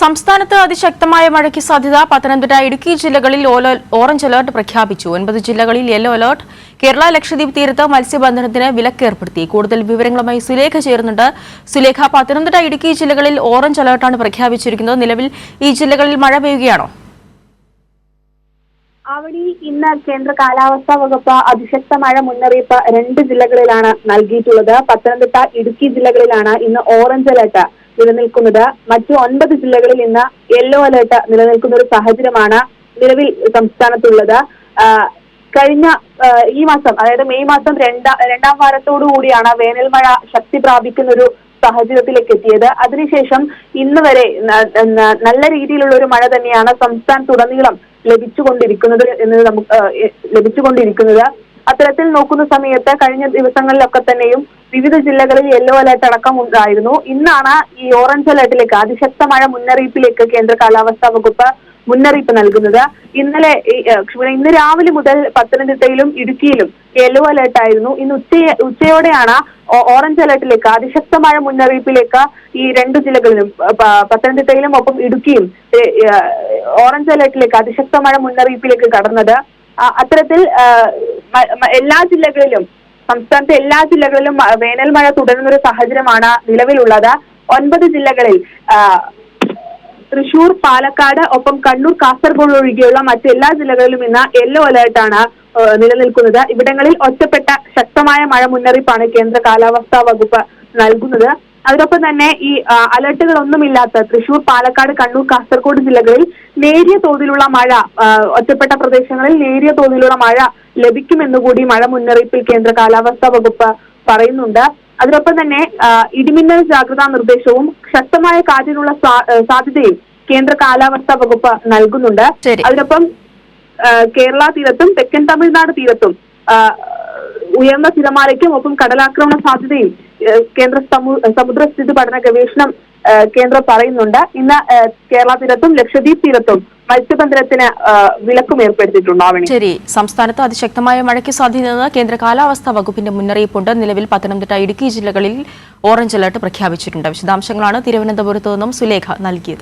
സംസ്ഥാനത്ത് അതിശക്തമായ മഴയ്ക്ക് സാധ്യത. പത്തനംതിട്ട ഇടുക്കി ജില്ലകളിൽ ഓറഞ്ച് അലർട്ട് പ്രഖ്യാപിച്ചു. ഒൻപത് ജില്ലകളിൽ യെല്ലോ അലർട്ട്. കേരള ലക്ഷദ്വീപ് തീരത്ത് മത്സ്യബന്ധനത്തിന് വിലക്കേർപ്പെടുത്തി. കൂടുതൽ വിവരങ്ങളുമായി സുലേഖ ചേരുന്നുണ്ട്. സുലേഖ പത്തനംതിട്ട ഇടുക്കി ജില്ലകളിൽ ഓറഞ്ച് അലർട്ടാണ് പ്രഖ്യാപിച്ചിരിക്കുന്നത്. നിലവിൽ ഈ ജില്ലകളിൽ മഴ പെയ്യുകയാണോ? ആവണി ഇന്ന് കേന്ദ്ര കാലാവസ്ഥാ വകുപ്പ് അതിശക്ത മഴ മുന്നറിയിപ്പ് രണ്ട് ജില്ലകളിലാണ് നൽകിയിട്ടുള്ളത്. പത്തനംതിട്ട ഇടുക്കി ജില്ലകളിലാണ് ഇന്ന് ഓറഞ്ച് അലർട്ട് നിലനിൽക്കുന്നത്. മറ്റു ഒൻപത് ജില്ലകളിൽ ഇന്ന് യെല്ലോ അലർട്ട് നിലനിൽക്കുന്ന ഒരു സാഹചര്യമാണ് നിലവിൽ സംസ്ഥാനത്തുള്ളത്. കഴിഞ്ഞ ഈ മാസം അതായത് മെയ് മാസം രണ്ടാം രണ്ടാം വാരത്തോടു കൂടിയാണ് വേനൽ മഴ ശക്തി പ്രാപിക്കുന്ന ഒരു സാഹചര്യത്തിലേക്ക് എത്തിയത്. അതിനുശേഷം ഇന്ന് വരെ നല്ല രീതിയിലുള്ള ഒരു മഴ തന്നെയാണ് സംസ്ഥാനത്തുടനീളം ലഭിച്ചുകൊണ്ടിരിക്കുന്നത് എന്ന് നമുക്ക് ലഭിച്ചുകൊണ്ടിരിക്കുന്നത്. അത്തരത്തിൽ നോക്കുന്ന സമയത്ത് കഴിഞ്ഞ ദിവസങ്ങളിലൊക്കെ തന്നെയും വിവിധ ജില്ലകളിൽ യെല്ലോ അലർട്ട് അടക്കം ഉണ്ടായിരുന്നു. ഇന്നാണ് ഈ ഓറഞ്ച് അലർട്ടിലേക്ക് അതിശക്ത മഴ മുന്നറിയിപ്പിലേക്ക് കേന്ദ്ര കാലാവസ്ഥാ വകുപ്പ് മുന്നറിയിപ്പ് നൽകുന്നത്. ഇന്നലെ ഇന്ന് രാവിലെ മുതൽ പത്തനംതിട്ടയിലും ഇടുക്കിയിലും യെല്ലോ അലർട്ട് ആയിരുന്നു. ഇന്ന് ഉച്ച ഉച്ചയോടെയാണ് ഓറഞ്ച് അലർട്ടിലേക്ക് അതിശക്തമായ മുന്നറിയിപ്പിലേക്ക് ഈ രണ്ട് ജില്ലകളിലും പത്തനംതിട്ടയിലും ഒപ്പം ഇടുക്കിയും ഓറഞ്ച് അലർട്ടിലേക്ക് അതിശക്തമായ മുന്നറിയിപ്പിലേക്ക് കടന്നത്. അത്തരത്തിൽ എല്ലാ ജില്ലകളിലും സംസ്ഥാനത്തെ എല്ലാ ജില്ലകളിലും വേനൽ മഴ തുടരുന്ന ഒരു സാഹചര്യമാണ് നിലവിലുള്ളത്. ഒൻപത് ജില്ലകളിൽ തൃശൂർ പാലക്കാട് ഒപ്പം കണ്ണൂർ കാസർഗോഡ് ഒഴികെയുള്ള മറ്റെല്ലാ ജില്ലകളിലും ഇന്ന് യെല്ലോ അലേർട്ടാണ് നിലനിൽക്കുന്നത്. ഇവിടങ്ങളിൽ ഒറ്റപ്പെട്ട ശക്തമായ മഴ മുന്നറിയിപ്പാണ് കേന്ദ്ര കാലാവസ്ഥാ വകുപ്പ് നൽകുന്നത്. അതിനൊപ്പം തന്നെ ഈ അലർട്ടുകളൊന്നുമില്ലാത്ത തൃശൂർ പാലക്കാട് കണ്ണൂർ കാസർഗോഡ് ജില്ലകളിൽ നേരിയ തോതിലുള്ള മഴ ഒറ്റപ്പെട്ട പ്രദേശങ്ങളിൽ നേരിയ തോതിലുള്ള മഴ ലഭിക്കുമെന്നുകൂടി മഴ മുന്നറിയിപ്പിൽ കേന്ദ്ര കാലാവസ്ഥാ വകുപ്പ് പറയുന്നുണ്ട്. അതിനൊപ്പം തന്നെ ഇടിമിന്നൽ ജാഗ്രതാ നിർദ്ദേശവും ശക്തമായ കാറ്റിനുള്ള സാധ്യതയും കേന്ദ്ര കാലാവസ്ഥാ വകുപ്പ് നൽകുന്നുണ്ട്. അതിനൊപ്പം കേരള തീരത്തും തെക്കൻ തമിഴ്നാട് തീരത്തും ഉയർന്ന തിരമാലയ്ക്കും ഒപ്പം കടലാക്രമണ സാധ്യതയും കേന്ദ്ര സമു- സമുദ്രസ്ഥിതി പഠന ഗവേഷണം കേന്ദ്രം പറയുന്നുണ്ട്. ഇന്ന് കേരള തീരത്തും ലക്ഷദ്വീപ് തീരത്തും മത്സ്യബന്ധനത്തിന് വിലക്കും ഏർപ്പെടുത്തിയിട്ടുണ്ടാവണം ശരി. സംസ്ഥാനത്ത് അതിശക്തമായ മഴയ്ക്ക് സാധ്യതയെന്ന് കേന്ദ്ര കാലാവസ്ഥാ വകുപ്പിന്റെ മുന്നറിയിപ്പുണ്ട്. നിലവിൽ പത്തനംതിട്ട ഇടുക്കി ജില്ലകളിൽ ഓറഞ്ച് അലർട്ട് പ്രഖ്യാപിച്ചിട്ടുണ്ട്. വിശദാംശങ്ങളാണ് തിരുവനന്തപുരത്ത് നിന്നും സുലേഖ നൽകിയത്.